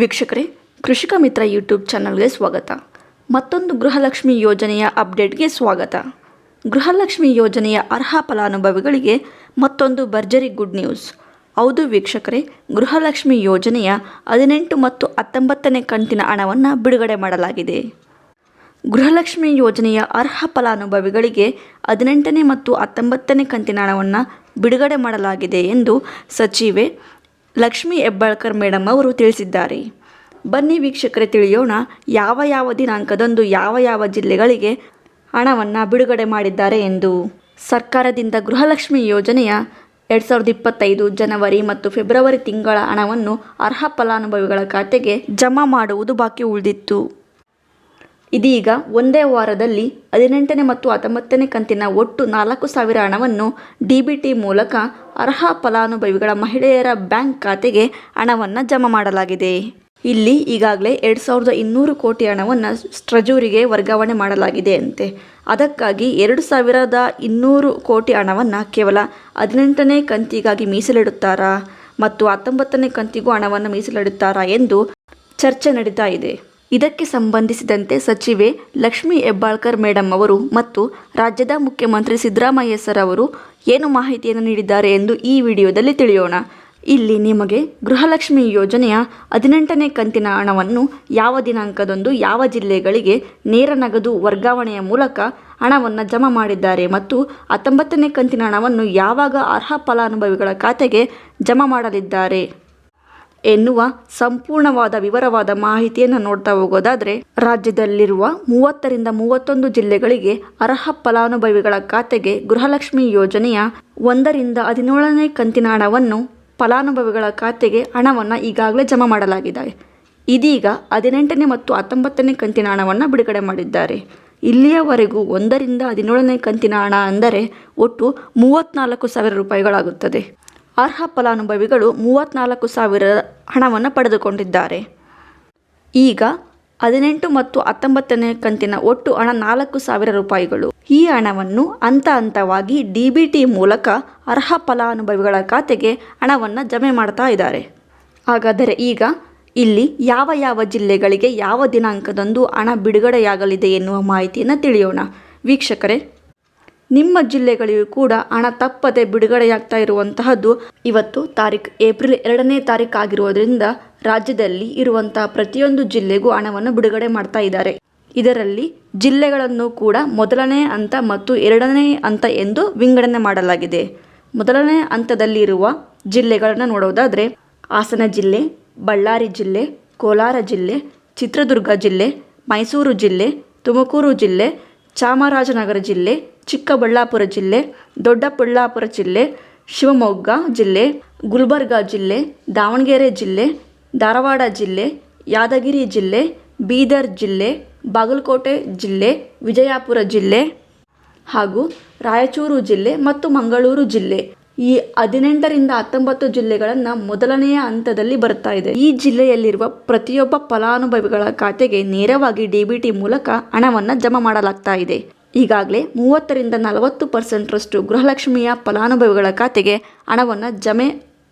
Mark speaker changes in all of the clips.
Speaker 1: ವೀಕ್ಷಕರೇ, ಕೃಷಿಕ ಮಿತ್ರ ಯೂಟ್ಯೂಬ್ ಚಾನಲ್ಗೆ ಸ್ವಾಗತ. ಮತ್ತೊಂದು ಗೃಹಲಕ್ಷ್ಮಿ ಯೋಜನೆಯ ಅಪ್ಡೇಟ್ಗೆ ಸ್ವಾಗತ. ಗೃಹಲಕ್ಷ್ಮಿ ಯೋಜನೆಯ ಅರ್ಹ ಫಲಾನುಭವಿಗಳಿಗೆ ಮತ್ತೊಂದು ಭರ್ಜರಿ ಗುಡ್ ನ್ಯೂಸ್. ಹೌದು ವೀಕ್ಷಕರೇ, ಗೃಹಲಕ್ಷ್ಮಿ ಯೋಜನೆಯ ಹದಿನೆಂಟು ಮತ್ತು ಹತ್ತೊಂಬತ್ತನೇ ಕಂತಿನ ಹಣವನ್ನು ಬಿಡುಗಡೆ ಮಾಡಲಾಗಿದೆ. ಗೃಹಲಕ್ಷ್ಮಿ ಯೋಜನೆಯ ಅರ್ಹ ಫಲಾನುಭವಿಗಳಿಗೆ ಹದಿನೆಂಟನೇ ಮತ್ತು ಹತ್ತೊಂಬತ್ತನೇ ಕಂತಿನ ಹಣವನ್ನು ಬಿಡುಗಡೆ ಮಾಡಲಾಗಿದೆ ಎಂದು ಸಚಿವೆ ಲಕ್ಷ್ಮಿ ಹೆಬ್ಬಾಳ್ಕರ್ ಮೇಡಮ್ ಅವರು ತಿಳಿಸಿದ್ದಾರೆ. ಬನ್ನಿ ವೀಕ್ಷಕರೇ ತಿಳಿಯೋಣ ಯಾವ ಯಾವ ದಿನಾಂಕದಂದು ಯಾವ ಯಾವ ಜಿಲ್ಲೆಗಳಿಗೆ ಹಣವನ್ನು ಬಿಡುಗಡೆ ಮಾಡಿದ್ದಾರೆ ಎಂದು. ಸರ್ಕಾರದಿಂದ ಗೃಹಲಕ್ಷ್ಮಿ ಯೋಜನೆಯ ಎರಡು ಸಾವಿರದ ಇಪ್ಪತ್ತೈದು ಜನವರಿ ಮತ್ತು ಫೆಬ್ರವರಿ ತಿಂಗಳ ಹಣವನ್ನು ಅರ್ಹ ಫಲಾನುಭವಿಗಳ ಖಾತೆಗೆ ಜಮಾ ಮಾಡುವುದು ಬಾಕಿ ಉಳಿದಿತ್ತು. ಇದೀಗ ಒಂದೇ ವಾರದಲ್ಲಿ ಹದಿನೆಂಟನೇ ಮತ್ತು ಹತ್ತೊಂಬತ್ತನೇ ಕಂತಿನ ಒಟ್ಟು ನಾಲ್ಕು ಸಾವಿರ ಹಣವನ್ನು ಡಿ ಬಿ ಟಿ ಮೂಲಕ ಅರ್ಹ ಫಲಾನುಭವಿಗಳ ಮಹಿಳೆಯರ ಬ್ಯಾಂಕ್ ಖಾತೆಗೆ ಹಣವನ್ನು ಜಮಾ ಮಾಡಲಾಗಿದೆ. ಇಲ್ಲಿ ಈಗಾಗಲೇ ಎರಡು ಸಾವಿರದ ಇನ್ನೂರು ಕೋಟಿ ಹಣವನ್ನು ಸ್ಟ್ರಜೂರಿಗೆ ವರ್ಗಾವಣೆ ಮಾಡಲಾಗಿದೆ ಅಂತೆ. ಅದಕ್ಕಾಗಿ ಎರಡು ಸಾವಿರದ ಇನ್ನೂರು ಕೋಟಿ ಹಣವನ್ನು ಕೇವಲ ಹದಿನೆಂಟನೇ ಕಂತಿಗಾಗಿ ಮೀಸಲಿಡುತ್ತಾರಾ? ಮತ್ತು ಹತ್ತೊಂಬತ್ತನೇ ಕಂತಿಗೂ ಹಣವನ್ನು ಮೀಸಲಿಡುತ್ತಾರಾ ಎಂದು ಚರ್ಚೆ ನಡೀತಾ ಇದೆ. ಇದಕ್ಕೆ ಸಂಬಂಧಿಸಿದಂತೆ ಸಚಿವೆ ಲಕ್ಷ್ಮಿ ಹೆಬ್ಬಾಳ್ಕರ್ ಮೇಡಮ್ ಅವರು ಮತ್ತು ರಾಜ್ಯದ ಮುಖ್ಯಮಂತ್ರಿ ಸಿದ್ದರಾಮಯ್ಯ ಸರ್ ಅವರು ಏನು ಮಾಹಿತಿಯನ್ನು ನೀಡಿದ್ದಾರೆ ಎಂದು ಈ ವಿಡಿಯೋದಲ್ಲಿ ತಿಳಿಯೋಣ. ಇಲ್ಲಿ ನಿಮಗೆ ಗೃಹಲಕ್ಷ್ಮಿ ಯೋಜನೆಯ ಹದಿನೆಂಟನೇ ಕಂತಿನ ಹಣವನ್ನು ಯಾವ ದಿನಾಂಕದಂದು ಯಾವ ಜಿಲ್ಲೆಗಳಿಗೆ ನೇರ ನಗದು ವರ್ಗಾವಣೆಯ ಮೂಲಕ ಹಣವನ್ನು ಜಮಾ ಮಾಡಿದ್ದಾರೆ ಮತ್ತು ಹತ್ತೊಂಬತ್ತನೇ ಕಂತಿನ ಹಣವನ್ನು ಯಾವಾಗ ಅರ್ಹ ಫಲಾನುಭವಿಗಳ ಖಾತೆಗೆ ಜಮಾ ಮಾಡಲಿದ್ದಾರೆ. ಎನ್ನುವ ಸಂಪೂರ್ಣವಾದ ವಿವರವಾದ ಮಾಹಿತಿಯನ್ನು ನೋಡ್ತಾ ಹೋಗೋದಾದರೆ, ರಾಜ್ಯದಲ್ಲಿರುವ ಮೂವತ್ತರಿಂದ ಮೂವತ್ತೊಂದು ಜಿಲ್ಲೆಗಳಿಗೆ ಅರ್ಹ ಫಲಾನುಭವಿಗಳ ಖಾತೆಗೆ ಗೃಹಲಕ್ಷ್ಮಿ ಯೋಜನೆಯ ಒಂದರಿಂದ ಹದಿನೇಳನೇ ಕಂತಿನ ಹಣವನ್ನು ಫಲಾನುಭವಿಗಳ ಖಾತೆಗೆ ಹಣವನ್ನು ಈಗಾಗಲೇ ಜಮಾ ಮಾಡಲಾಗಿದೆ. ಇದೀಗ ಹದಿನೆಂಟನೇ ಮತ್ತು ಹತ್ತೊಂಬತ್ತನೇ ಕಂತಿನ ಹಣವನ್ನು ಬಿಡುಗಡೆ ಮಾಡಿದ್ದಾರೆ. ಇಲ್ಲಿಯವರೆಗೂ ಒಂದರಿಂದ ಹದಿನೇಳನೇ ಕಂತಿನ ಹಣ ಅಂದರೆ ಒಟ್ಟು ಮೂವತ್ತ್ನಾಲ್ಕು ಸಾವಿರ ರೂಪಾಯಿಗಳಾಗುತ್ತದೆ. ಅರ್ಹ ಫಲಾನುಭವಿಗಳು ಮೂವತ್ತ್ನಾಲ್ಕು ಸಾವಿರ ಹಣವನ್ನು ಪಡೆದುಕೊಂಡಿದ್ದಾರೆ. ಈಗ ಹದಿನೆಂಟು ಮತ್ತು ಹತ್ತೊಂಬತ್ತನೇ ಕಂತಿನ ಒಟ್ಟು ಹಣ ನಾಲ್ಕು ಸಾವಿರ ರೂಪಾಯಿಗಳು. ಈ ಹಣವನ್ನು ಹಂತ ಹಂತವಾಗಿ ಡಿ ಬಿ ಟಿ ಮೂಲಕ ಅರ್ಹ ಫಲಾನುಭವಿಗಳ ಖಾತೆಗೆ ಹಣವನ್ನು ಜಮೆ ಮಾಡ್ತಾ ಇದ್ದಾರೆ. ಹಾಗಾದರೆ ಈಗ ಇಲ್ಲಿ ಯಾವ ಯಾವ ಜಿಲ್ಲೆಗಳಿಗೆ ಯಾವ ದಿನಾಂಕದಂದು ಹಣ ಬಿಡುಗಡೆಯಾಗಲಿದೆ ಎನ್ನುವ ಮಾಹಿತಿಯನ್ನು ತಿಳಿಯೋಣ. ವೀಕ್ಷಕರೇ ನಿಮ್ಮ ಜಿಲ್ಲೆಗಳಿಗೂ ಕೂಡ ಹಣ ತಪ್ಪದೆ ಬಿಡುಗಡೆಯಾಗ್ತಾ ಇರುವಂತಹದ್ದು ಇವತ್ತು ತಾರೀಕು ಏಪ್ರಿಲ್ ಎರಡನೇ ತಾರೀಕು ಆಗಿರುವುದರಿಂದ ರಾಜ್ಯದಲ್ಲಿ ಇರುವಂತಹ ಪ್ರತಿಯೊಂದು ಜಿಲ್ಲೆಗೂ ಹಣವನ್ನು ಬಿಡುಗಡೆ ಮಾಡ್ತಾ ಇದ್ದಾರೆ. ಇದರಲ್ಲಿ ಜಿಲ್ಲೆಗಳನ್ನು ಕೂಡ ಮೊದಲನೇ ಹಂತ ಮತ್ತು ಎರಡನೇ ಹಂತ ಎಂದು ವಿಂಗಡಣೆ ಮಾಡಲಾಗಿದೆ. ಮೊದಲನೇ ಹಂತದಲ್ಲಿರುವ ಜಿಲ್ಲೆಗಳನ್ನು ನೋಡೋದಾದರೆ ಹಾಸನ ಜಿಲ್ಲೆ, ಬಳ್ಳಾರಿ ಜಿಲ್ಲೆ, ಕೋಲಾರ ಜಿಲ್ಲೆ, ಚಿತ್ರದುರ್ಗ ಜಿಲ್ಲೆ, ಮೈಸೂರು ಜಿಲ್ಲೆ, ತುಮಕೂರು ಜಿಲ್ಲೆ ಚಾಮರಾಜನಗರ ಜಿಲ್ಲೆ, ಚಿಕ್ಕಬಳ್ಳಾಪುರ ಜಿಲ್ಲೆ, ದೊಡ್ಡಬಳ್ಳಾಪುರ ಜಿಲ್ಲೆ, ಶಿವಮೊಗ್ಗ ಜಿಲ್ಲೆ, ಗುಲ್ಬರ್ಗ ಜಿಲ್ಲೆ, ದಾವಣಗೆರೆ ಜಿಲ್ಲೆ, ಧಾರವಾಡ ಜಿಲ್ಲೆ, ಯಾದಗಿರಿ ಜಿಲ್ಲೆ, ಬೀದರ್ ಜಿಲ್ಲೆ, ಬಾಗಲಕೋಟೆ ಜಿಲ್ಲೆ, ವಿಜಯಪುರ ಜಿಲ್ಲೆ ಹಾಗೂ ರಾಯಚೂರು ಜಿಲ್ಲೆ ಮತ್ತು ಮಂಗಳೂರು ಜಿಲ್ಲೆ. ಈ ಹದಿನೆಂಟರಿಂದ ಹತ್ತೊಂಬತ್ತು ಜಿಲ್ಲೆಗಳನ್ನು ಮೊದಲನೆಯ ಹಂತದಲ್ಲಿ ಬರ್ತಾ ಇದೆ. ಈ ಜಿಲ್ಲೆಯಲ್ಲಿರುವ ಪ್ರತಿಯೊಬ್ಬ ಫಲಾನುಭವಿಗಳ ಖಾತೆಗೆ ನೇರವಾಗಿ ಡಿಬಿಟಿ ಮೂಲಕ ಹಣವನ್ನು ಜಮಾ ಮಾಡಲಾಗ್ತಾ ಇದೆ. ಈಗಾಗಲೇ ಮೂವತ್ತರಿಂದ ನಲವತ್ತು ಪರ್ಸೆಂಟ್ರಷ್ಟು ಗೃಹಲಕ್ಷ್ಮಿಯ ಫಲಾನುಭವಿಗಳ ಖಾತೆಗೆ ಹಣವನ್ನು ಜಮೆ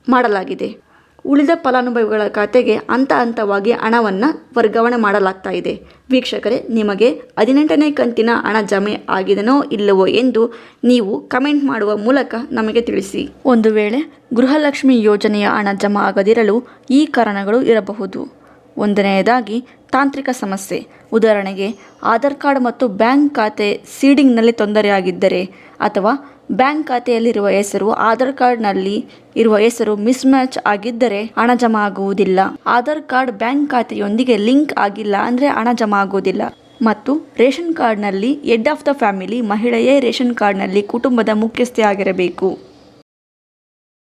Speaker 1: ಮಾಡಲಾಗಿದೆ. ಉಳಿದ ಫಲಾನುಭವಿಗಳ ಖಾತೆಗೆ ಹಂತ ಹಂತವಾಗಿ ಹಣವನ್ನು ವರ್ಗಾವಣೆ ಮಾಡಲಾಗ್ತಾ ಇದೆ. ವೀಕ್ಷಕರೇ, ನಿಮಗೆ ಹದಿನೆಂಟನೇ ಕಂತಿನ ಹಣ ಜಮೆ ಆಗಿದೆನೋ ಇಲ್ಲವೋ ಎಂದು ನೀವು ಕಮೆಂಟ್ ಮಾಡುವ ಮೂಲಕ ನಮಗೆ ತಿಳಿಸಿ. ಒಂದು ವೇಳೆ ಗೃಹಲಕ್ಷ್ಮಿ ಯೋಜನೆಯ ಹಣ ಜಮಾ ಆಗದಿರಲು ಈ ಕಾರಣಗಳು ಇರಬಹುದು. ಒಂದನೆಯದಾಗಿ, ತಾಂತ್ರಿಕ ಸಮಸ್ಯೆ. ಉದಾಹರಣೆಗೆ, ಆಧಾರ್ ಕಾರ್ಡ್ ಮತ್ತು ಬ್ಯಾಂಕ್ ಖಾತೆ ಸೀಡಿಂಗ್ನಲ್ಲಿ ತೊಂದರೆಯಾಗಿದ್ದರೆ ಅಥವಾ ಬ್ಯಾಂಕ್ ಖಾತೆಯಲ್ಲಿರುವ ಹೆಸರು, ಆಧಾರ್ ಕಾರ್ಡ್ನಲ್ಲಿ ಇರುವ ಹೆಸರು ಮಿಸ್ ಮ್ಯಾಚ್ ಆಗಿದ್ದರೆ ಹಣ ಜಮಾ ಆಗುವುದಿಲ್ಲ. ಆಧಾರ್ ಕಾರ್ಡ್ ಬ್ಯಾಂಕ್ ಖಾತೆಯೊಂದಿಗೆ ಲಿಂಕ್ ಆಗಿಲ್ಲ ಅಂದರೆ ಹಣ ಜಮಾ ಆಗುವುದಿಲ್ಲ. ಮತ್ತು ರೇಷನ್ ಕಾರ್ಡ್ನಲ್ಲಿ ಹೆಡ್ ಆಫ್ ದ ಫ್ಯಾಮಿಲಿ ಮಹಿಳೆಯೇ ರೇಷನ್ ಕಾರ್ಡ್ನಲ್ಲಿ ಕುಟುಂಬದ ಮುಖ್ಯಸ್ಥೆ ಆಗಿರಬೇಕು